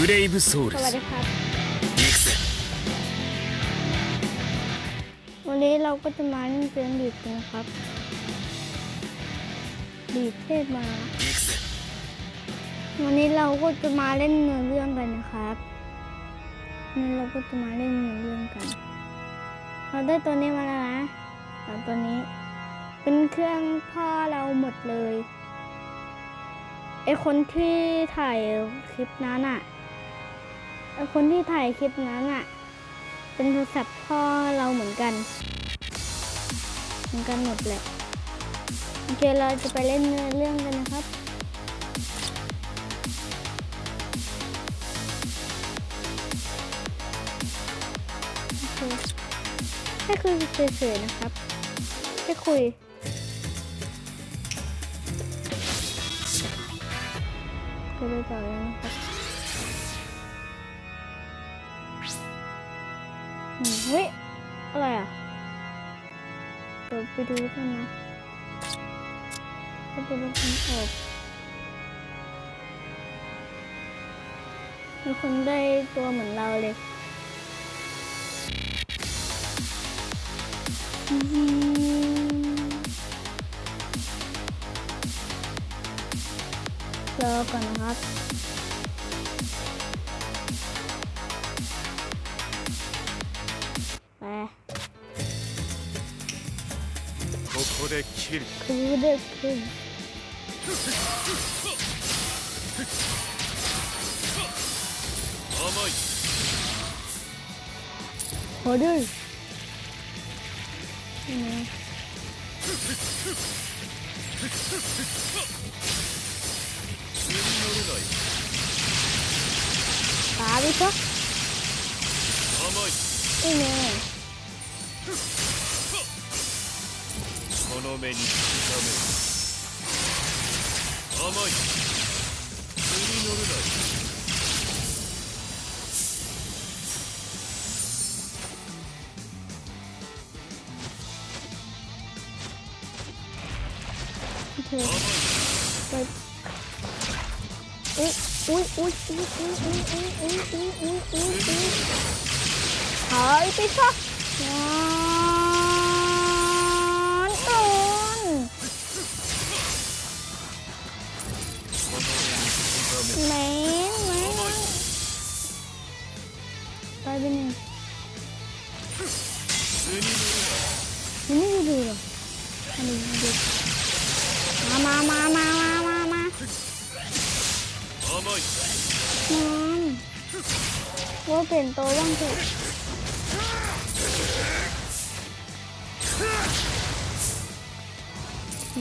ブレイブソウル สวัสดีครับ 行くぜ วันนี้เราก็จะมาเล่นเกมบีดกันนะครับบีดเทพมา 行くぜ วันนี้เราก็จะมาเล่นเนื้อเรื่องกันนะครับวันนี้เราก็จะมาเล่นเนื้อเรื่องกัน เราได้ตัวนี้มาแล้วนะแต่ตัวนี้ เป็นเครื่องพ่อเราหมดเลยไอคนที่ถ่ายคลิปนั้นอะไอ คนที่ถ่ายคลิปนั้นอะเป็นโทรศัพท์พ่อเราเหมือนกัน เหมือนกันหมดแหละโอเคเราจะไปเล่นเนื้อเรื่องกันนะครับโอเคให้คุยเฉยๆนะครับให้คุยคุยไปต่อเลยนะครับ เฮ้ย อะไรอะ เดี๋ยวไปดูกันนะก็จะเป็นคนตอบมีคนได้ตัวเหมือนเราเลยอืมรอก่อนนะครับ で切る。くい。い。ね甘い。いいね。の目に刻め甘い釣り乗るなよえ、おいおいおいおいおいおいおいおいおいおいおいはい、できた。mẹ, quá Tay bên này. Mình đi đi. Rồi Anh đi ma ma ma ma ma, mà mà mà Ngon Vô tiền tối băng thủ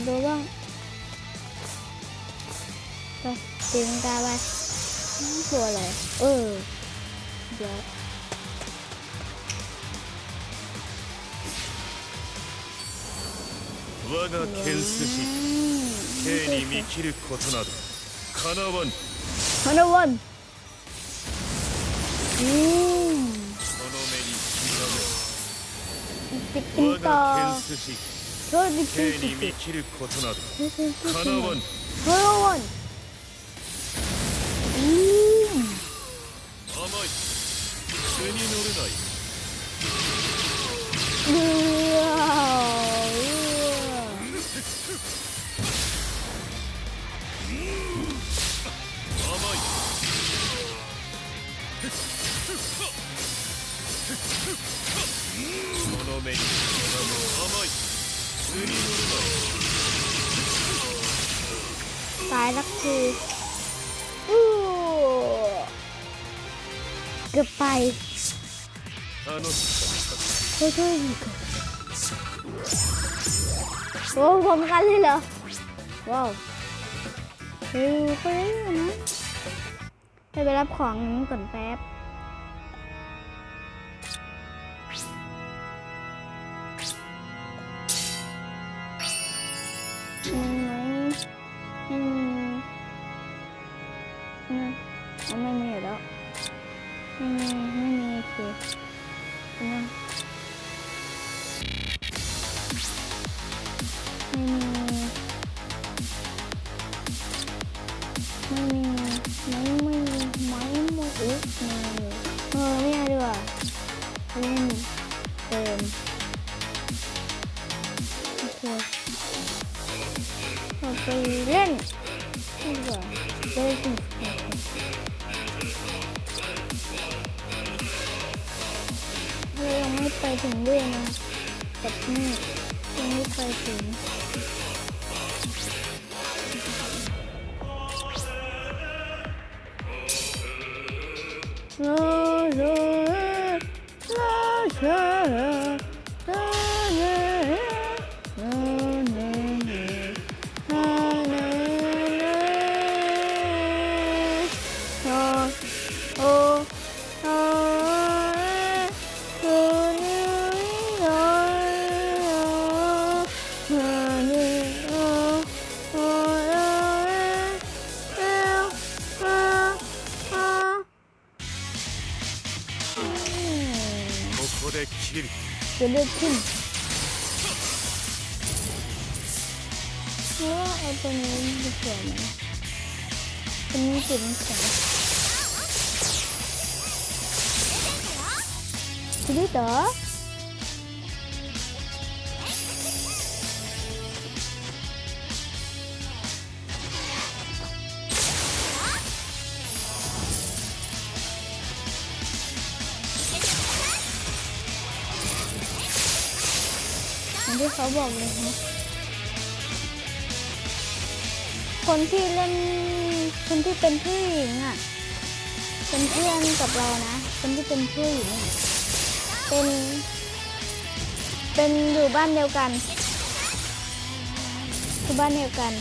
Đồ băng Đây 등가와 신고를 응 여. 와가 겐스시 괜히 미키를 고토나도 가나원 하나원 음 저놈의 이 와가 느낌다 겐스시 저 느낌 괜히 미키를 고토나도 가나원 조용원 เกือบไปช่วยช่วยโอ้พร้อมกันเลยเหรอ ว้าวเฮ้ยไปนะไปไปรับของก่อนแป๊บ เออไม่เอาดีกว่าเล่นเติมโอเคเราไปเล่นดีกว่าไล่นสิเรายังไม่ไปถึงด้วยนะกับนี่ยังไม่ไปถึง 상대 팀. 와, 어떤 이렇게 하네. 분위기 그리고 ที่เขาบอกเลยนะคนที่เล่นคนที่เป็นผู้หญิงอะเป็นเพื่อนกับเรานะ คนที่เป็นผู้หญิงเป็น เป็นอยู่บ้านเดียวกันอยู่บ้านเดียวกัน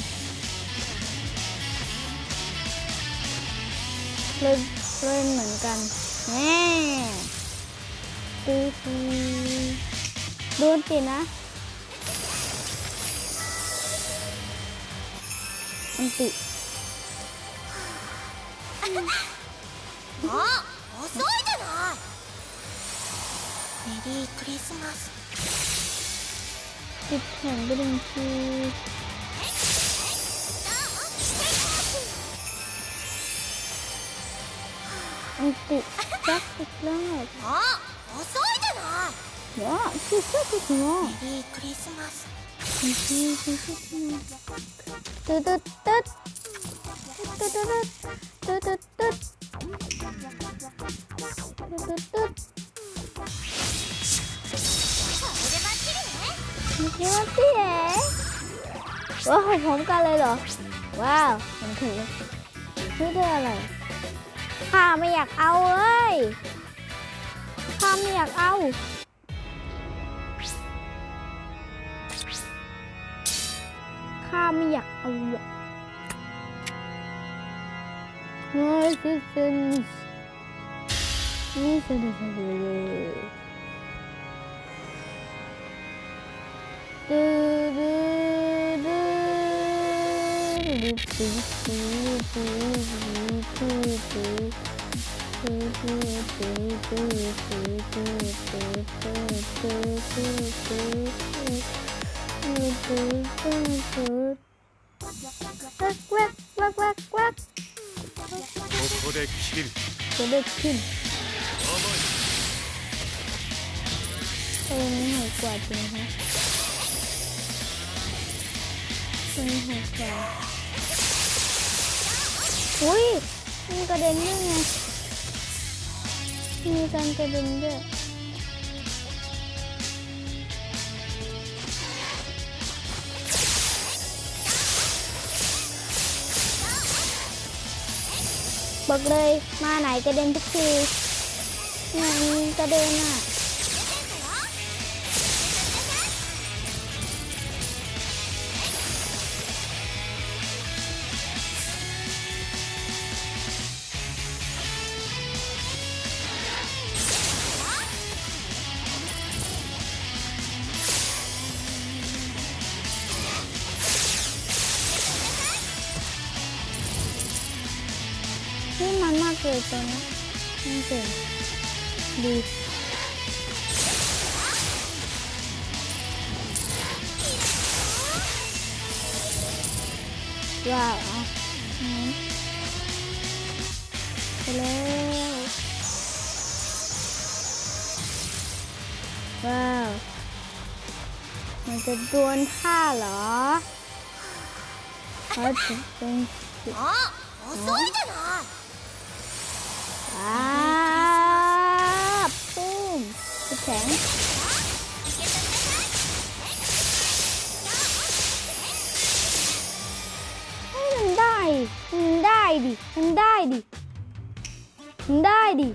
เลยเลยเหมือนกันแน่ดูสิดูสินะ あ遅いじゃない。メリークリスマス。あっ遅いじゃない、メリークリスマス ตึ๊ดตึ๊ดตึ๊ดตึ๊ดตึ๊ดตึ๊ดตึ๊ดตึ๊ดตึ๊ดนี่ว่าสิเอ๋ว้าวพร้อมกันเลยเหรอ ว้าวมัเคือเม่ได้อะไรข้าไม่อยากเอาเลยข้าไม่อยากเอา ข้าไม่อยากเอาหรอกนี่คือสินนี่คืนสินดูดูดูดูดูดูดูดูดูดูดูดูดูดูดูดูดูดูดู 둘, 둘, 둘. 꽉, 꽉, 꽉, 꽉. ここで切る 저게 핀. 저는 할거 같은데. 저는 할 거야. 오이! 이거 내 눈에. 이거 안 되는데. บอกเลยมาไหนกระเด็นทุกทีเนี่ยกระเด็นอะ นี่มันมากเลยตัวนี้นี่เก่งดีว้าวอ่ะอืมไปแล้วว้าว มันจะดวลท่าเหรอเขาจะเป็น あ遅いじゃない ปุ้มสุดแข็งมันได้มันได้ดิมันได้ดิมันได้ดิ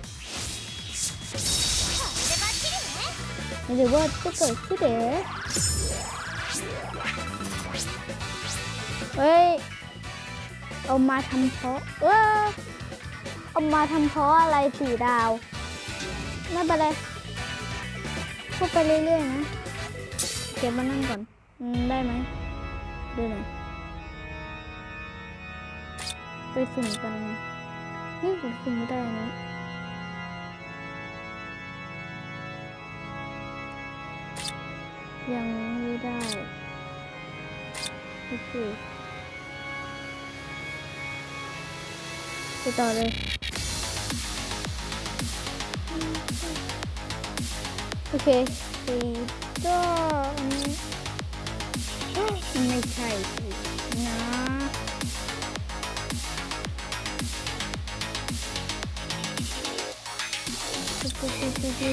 เดี๋ยวว่าจะเกิดขึ้นเด้เฮ้ย เอามาทำเพาะเออ เอามาทำเพราะอะไรสี่ดาว ไม่เป็นไรพูดไปเรื่อยๆนะเก็บมานั่งก่อนอได้ไหมดูหน่อยไปสุ่มกัน นี่ผมสุ่มไม่ได้อันนี้ยังไม่ได้โอเคไปต่อเลย โอเคสีก็นี้ไม่ใช่สินะ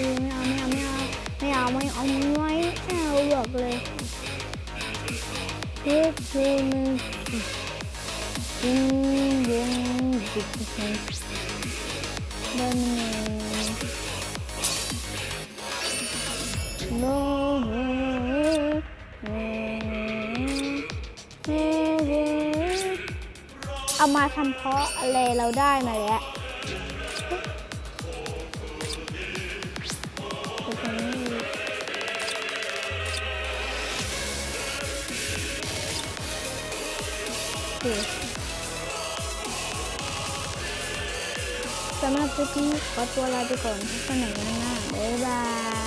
ไม่เอาไม่เอาไม่เอาไม่เอาไม่เอาไม่เอาบอกเลยเฮ้ยเพลงยิงยิงยิงยิงเดิน มาทำเพาะอะไรเราได้มาแล้วโอเคโอเคสำหรับคลิปนี้ขอตัวลาไปก่อนพบกันใหม่ครั้งหน้าบ๊ายบาย